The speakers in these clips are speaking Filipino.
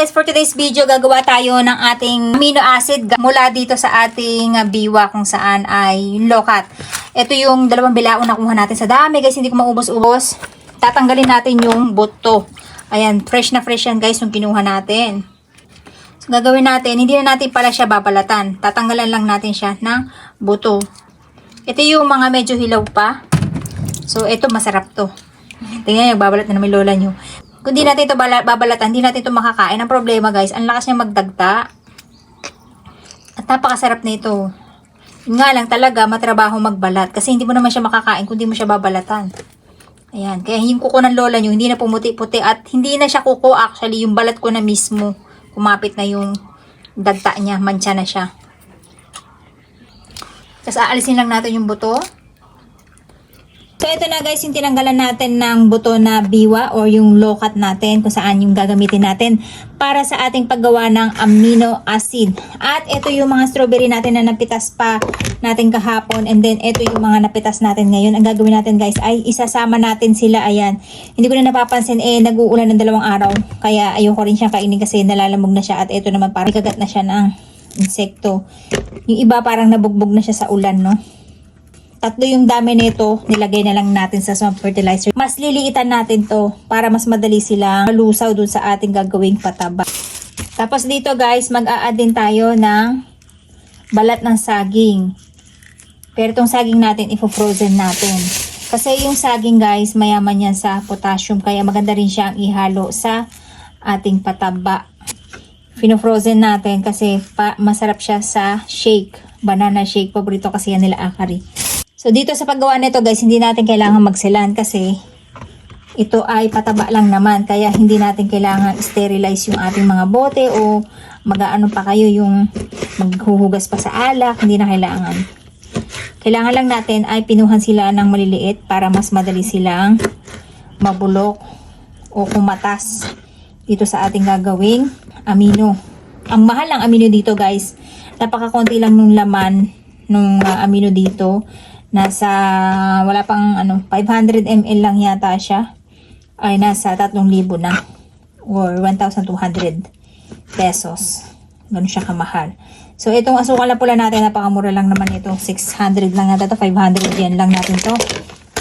guys, for today's video, gagawa tayo ng ating amino acid mula dito sa ating uh, biwa kung saan ay lokat. Ito yung dalawang bilaon na kuha natin sa dami guys, hindi ko maubos-ubos. Tatanggalin natin yung buto. Ayan, fresh na fresh yan guys yung kinuha natin. So, gagawin natin, hindi na natin pala siya babalatan. Tatanggalan lang natin siya ng buto. Ito yung mga medyo hilaw pa. So, ito masarap to. Tingnan nyo, babalat na namin lola nyo. Kung di natin ito bala- babalatan, hindi natin ito makakain. Ang problema guys, ang lakas niya magdagta. At napakasarap nito. Yun nga lang talaga, matrabaho magbalat. Kasi hindi mo naman siya makakain kung di mo siya babalatan. Ayan. Kaya yung kuko ng lola nyo, hindi na pumuti-puti. At hindi na siya kuko actually, yung balat ko na mismo. Kumapit na yung dagta niya. Mancha na siya. Tapos aalisin lang natin yung buto. Ito na guys, yung tinanggalan natin ng buto na biwa or yung lokat natin kung saan yung gagamitin natin para sa ating paggawa ng amino acid. At ito yung mga strawberry natin na napitas pa natin kahapon and then ito yung mga napitas natin ngayon. Ang gagawin natin guys ay isasama natin sila. Ayan, hindi ko na napapansin eh nag-uulan ng dalawang araw. Kaya ayoko rin siyang kainin kasi nalalamog na siya at ito naman parang kagat na siya ng insekto. Yung iba parang nabugbog na siya sa ulan, no? Tatlo yung dami nito, nilagay na lang natin sa swamp fertilizer. Mas liliitan natin to para mas madali silang malusaw dun sa ating gagawing pataba. Tapos dito guys, mag-a-add din tayo ng balat ng saging. Pero itong saging natin, ifo-frozen natin. Kasi yung saging guys, mayaman yan sa potassium. Kaya maganda rin siyang ihalo sa ating pataba. Fino-frozen natin kasi pa, masarap siya sa shake. Banana shake. Paborito kasi yan nila akari. So, dito sa paggawa nito guys, hindi natin kailangan magsilan kasi ito ay pataba lang naman. Kaya hindi natin kailangan sterilize yung ating mga bote o mag-ano pa kayo yung maghuhugas pa sa alak. Hindi na kailangan. Kailangan lang natin ay pinuhan sila ng maliliit para mas madali silang mabulok o kumatas dito sa ating gagawing amino. Ang mahal ng amino dito guys, napakakonti lang nung laman nung uh, amino dito. Nasa, wala pang ano, 500 ml lang yata siya. Ay, nasa 3,000 na. Or 1,200 pesos. Ganun siya kamahal. So, itong asukal na pula natin, napakamura lang naman ito. 600 lang yata to 500 yen lang natin to.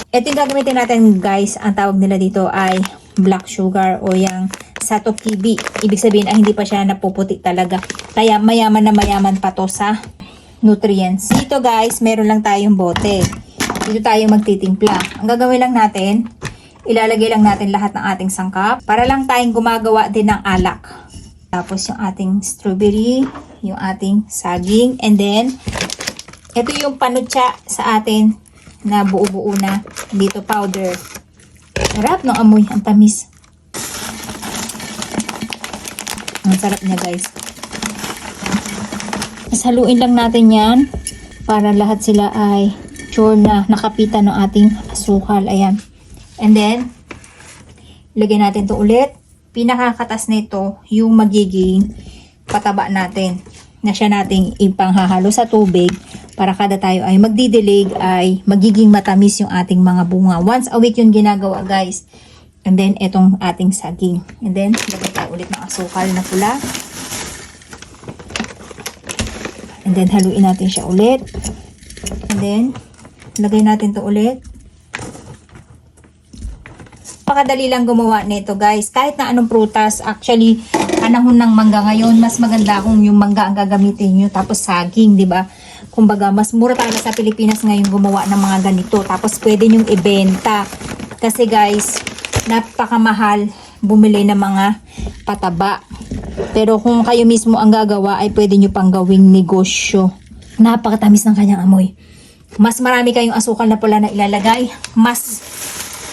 Ito yung gagamitin natin guys, ang tawag nila dito ay black sugar o yung satokibi. Ibig sabihin ay hindi pa siya napuputi talaga. Kaya mayaman na mayaman pa to sa nutrients. Dito guys, meron lang tayong bote. Dito tayo magtitimpla. Ang gagawin lang natin, ilalagay lang natin lahat ng ating sangkap para lang tayong gumagawa din ng alak. Tapos yung ating strawberry, yung ating saging, and then ito yung panutsa sa atin na buo-buo na dito powder. Sarap ng amoy, ang tamis. Ang sarap niya guys. Tapos haluin lang natin yan para lahat sila ay sure na nakapitan ng ating asukal. Ayan. And then, ilagay natin to ulit. Pinakakatas nito yung magiging pataba natin na siya nating ipanghahalo sa tubig para kada tayo ay magdidilig ay magiging matamis yung ating mga bunga. Once a week yung ginagawa guys. And then, etong ating saging. And then, lagay tayo ulit ng asukal na pula. And then, haluin natin siya ulit. And then, lagay natin to ulit. Pakadali lang gumawa nito guys. Kahit na anong prutas, actually, panahon ng mangga ngayon, mas maganda kung yung mangga ang gagamitin nyo. Tapos saging, di ba? Kumbaga, mas mura talaga sa Pilipinas ngayon gumawa ng mga ganito. Tapos pwede nyong ibenta. Kasi guys, napakamahal bumili ng mga pataba. Pero kung kayo mismo ang gagawa, ay pwede nyo pang gawing negosyo. Napakatamis ng kanyang amoy. Mas marami kayong asukal na pula na ilalagay, mas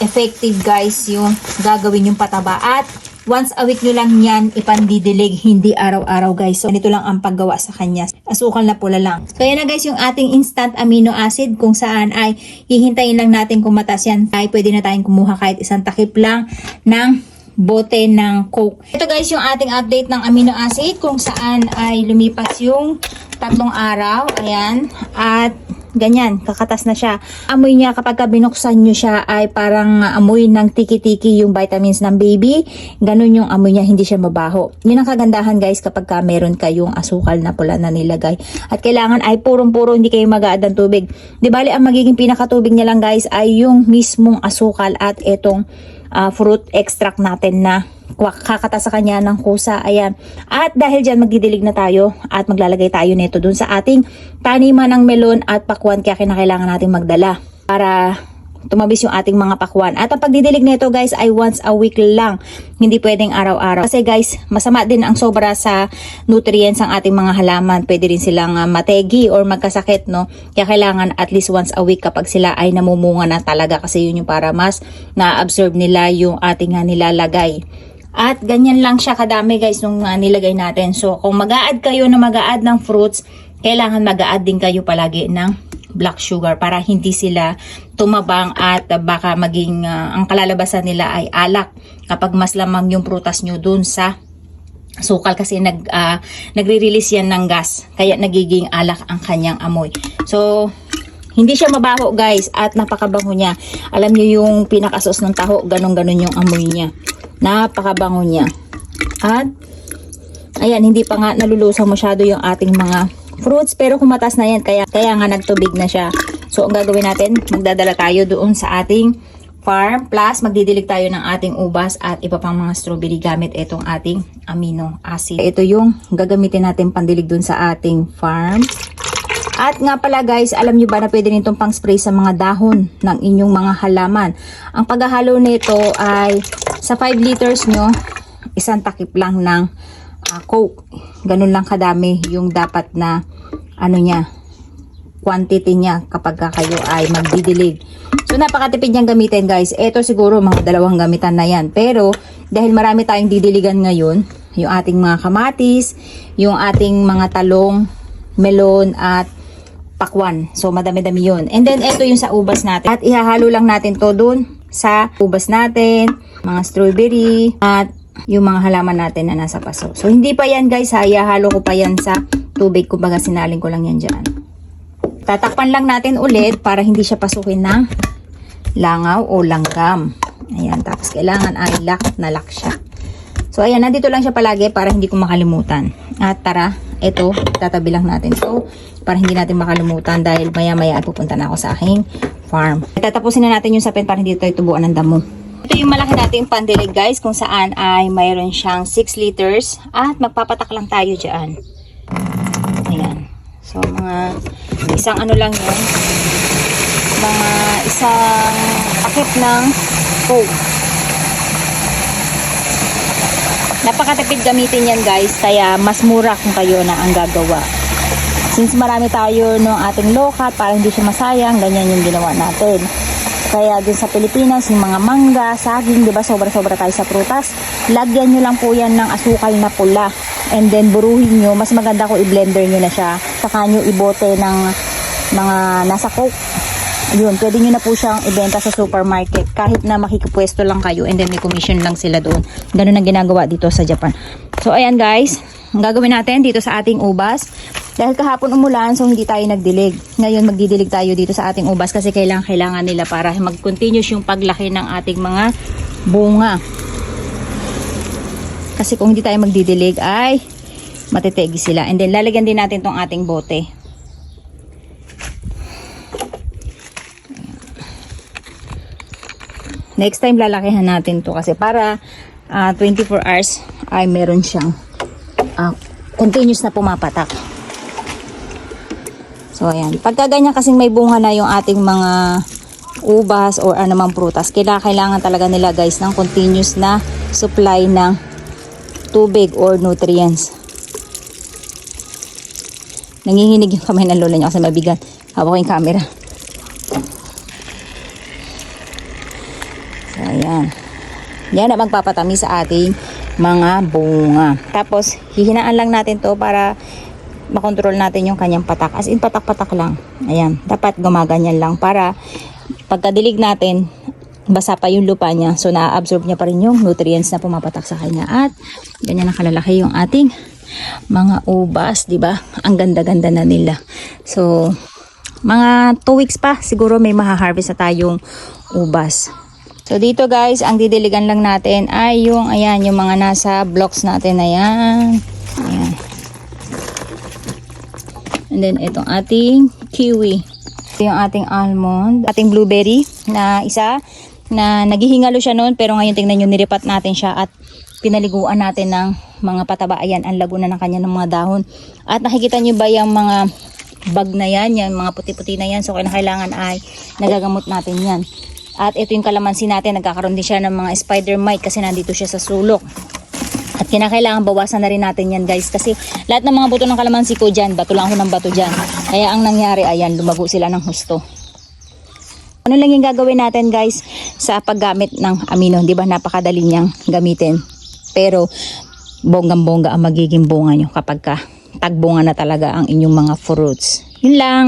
effective guys yung gagawin yung pataba. At once a week nyo lang yan ipandidilig, hindi araw-araw guys. So, nito lang ang paggawa sa kanya. Asukal na pula lang. Kaya na guys, yung ating instant amino acid kung saan ay hihintayin lang natin kung matas yan. Ay pwede na tayong kumuha kahit isang takip lang ng bote ng Coke. Ito guys yung ating update ng amino acid kung saan ay lumipas yung tatlong araw. Ayan. At ganyan, kakatas na siya. Amoy niya kapag ka binuksan nyo siya ay parang amoy ng tiki-tiki yung vitamins ng baby. Ganun yung amoy niya, hindi siya mabaho. Yun ang kagandahan guys kapag ka meron kayong asukal na pula na nilagay. At kailangan ay purong-puro hindi kayo mag ng tubig. Di bali, ang magiging pinakatubig niya lang guys ay yung mismong asukal at itong ah, fruit extract natin na kakata sa kanya ng kusa. Ayan. At dahil dyan magdidilig na tayo at maglalagay tayo nito dun sa ating taniman ng melon at pakwan kaya kinakailangan natin magdala para tumabis yung ating mga pakwan. At ang pagdidilig nito guys ay once a week lang. Hindi pwedeng araw-araw. Kasi guys, masama din ang sobra sa nutrients ang ating mga halaman. Pwede rin silang ah, mategi or magkasakit, no? Kaya kailangan at least once a week kapag sila ay namumunga na talaga kasi yun yung para mas na-absorb nila yung ating nga nilalagay. At ganyan lang siya kadami guys nung ah, nilagay natin. So kung mag-a-add kayo na mag-a-add ng fruits, kailangan mag-a-add din kayo palagi ng black sugar para hindi sila tumabang at baka maging ah, ang kalalabasan nila ay alak kapag mas lamang yung prutas nyo dun sa sukal kasi nag ah, nagre-release yan ng gas kaya nagiging alak ang kanyang amoy. So hindi siya mabaho guys at napakabango niya. Alam niyo yung pinakasos ng taho, ganun-ganun yung amoy niya. Napakabango niya. At ayan, hindi pa nga nalulusaw masyado yung ating mga fruits pero kumatas na yan kaya, kaya nga nagtubig na siya. So ang gagawin natin, magdadala tayo doon sa ating farm plus magdidilig tayo ng ating ubas at iba pang mga strawberry gamit itong ating amino acid. Ito yung gagamitin natin pandilig doon sa ating farm. At nga pala guys, alam nyo ba na pwede nitong pang spray sa mga dahon ng inyong mga halaman. Ang paghahalo nito ay sa 5 liters nyo, isang takip lang ng ah, coke. Ganun lang kadami yung dapat na ano niya, quantity niya kapag ka kayo ay magdidilig. So napakatipid niyang gamitin guys. Ito siguro mga dalawang gamitan na yan. Pero dahil marami tayong didiligan ngayon, yung ating mga kamatis, yung ating mga talong, melon at pakwan. So madami-dami yun. And then ito yung sa ubas natin. At ihahalo lang natin to dun sa ubas natin, mga strawberry at yung mga halaman natin na nasa paso. So hindi pa yan guys ha, ihahalo ko pa yan sa tubig. Kumbaga sinaling ko lang yan dyan. Tatakpan lang natin ulit para hindi siya pasukin ng langaw o langgam. Ayan, tapos kailangan ay lock na lock siya. So ayan, nandito lang siya palagi para hindi ko makalimutan. At tara, ito, tatabi lang natin to para hindi natin makalimutan dahil maya maya ay pupunta na ako sa aking farm. Tatapusin na natin yung sapin para hindi tayo tubuan ng damo. Ito yung malaki nating pandilig guys kung saan ay mayroon siyang 6 liters at magpapatak lang tayo dyan. Ayan. So mga isang ano lang yun. Mga isang pakit ng coke. Napakatipid gamitin yan guys, kaya mas mura kung kayo na ang gagawa. Since marami tayo ng ating lokat para hindi siya masayang, ganyan yung ginawa natin. Kaya dun sa Pilipinas, yung mga mangga, saging, di ba sobra-sobra tayo sa prutas, lagyan nyo lang po yan ng asukal na pula. And then buruhin nyo, mas maganda kung i-blender nyo na siya. Saka nyo ibote ng mga nasa coke. Yun, pwede nyo na po siyang ibenta sa supermarket kahit na makikipwesto lang kayo and then may commission lang sila doon. Ganun ang ginagawa dito sa Japan. So, ayan guys, ang gagawin natin dito sa ating ubas. Dahil kahapon umulan, so hindi tayo nagdilig. Ngayon, magdidilig tayo dito sa ating ubas kasi kailangan, kailangan nila para mag-continuous yung paglaki ng ating mga bunga. Kasi kung hindi tayo magdidilig, ay matitegi sila. And then, lalagyan din natin tong ating bote. Next time lalakihan natin to kasi para ah, 24 hours ay meron siyang ah, continuous na pumapatak. So ayan, pagka ganyan kasing may bunga na yung ating mga ubas or anumang prutas, kailangan, talaga nila guys ng continuous na supply ng tubig or nutrients. Nanginginig yung kamay ng lola niya kasi mabigat. Hawak ko yung camera. So, ayan. Yan ang magpapatami sa ating mga bunga. Tapos, hihinaan lang natin to para makontrol natin yung kanyang patak. As in, patak-patak lang. Ayan. Dapat gumaganyan lang para pagkadilig natin, basa pa yung lupa niya. So, na-absorb niya pa rin yung nutrients na pumapatak sa kanya. At, ganyan ang kalalaki yung ating mga ubas, di ba? Ang ganda-ganda na nila. So, mga 2 weeks pa siguro may maha-harvest na tayong ubas. So dito guys, ang didiligan lang natin ay yung ayan, yung mga nasa blocks natin ayan. Ayan. And then itong ating kiwi. Ito yung ating almond, ating blueberry na isa na naghihingalo siya noon pero ngayon tingnan nyo niripat natin siya at pinaliguan natin ng mga pataba. Ayan, ang lago na ng kanya ng mga dahon. At nakikita nyo ba yung mga bag na yan, yung mga puti-puti na yan. So kailangan ay nagagamot natin yan. At ito yung kalamansi natin, nagkakaroon din siya ng mga spider mite kasi nandito siya sa sulok. At kinakailangan bawasan na rin natin yan guys kasi lahat ng mga buto ng kalamansi ko dyan, bato lang ako ng bato dyan. Kaya ang nangyari ayan, lumago sila ng husto. Ano lang yung gagawin natin guys sa paggamit ng amino, di ba napakadali niyang gamitin. Pero bonggang-bongga ang magiging bunga nyo kapag ka tagbunga na talaga ang inyong mga fruits. Yun lang.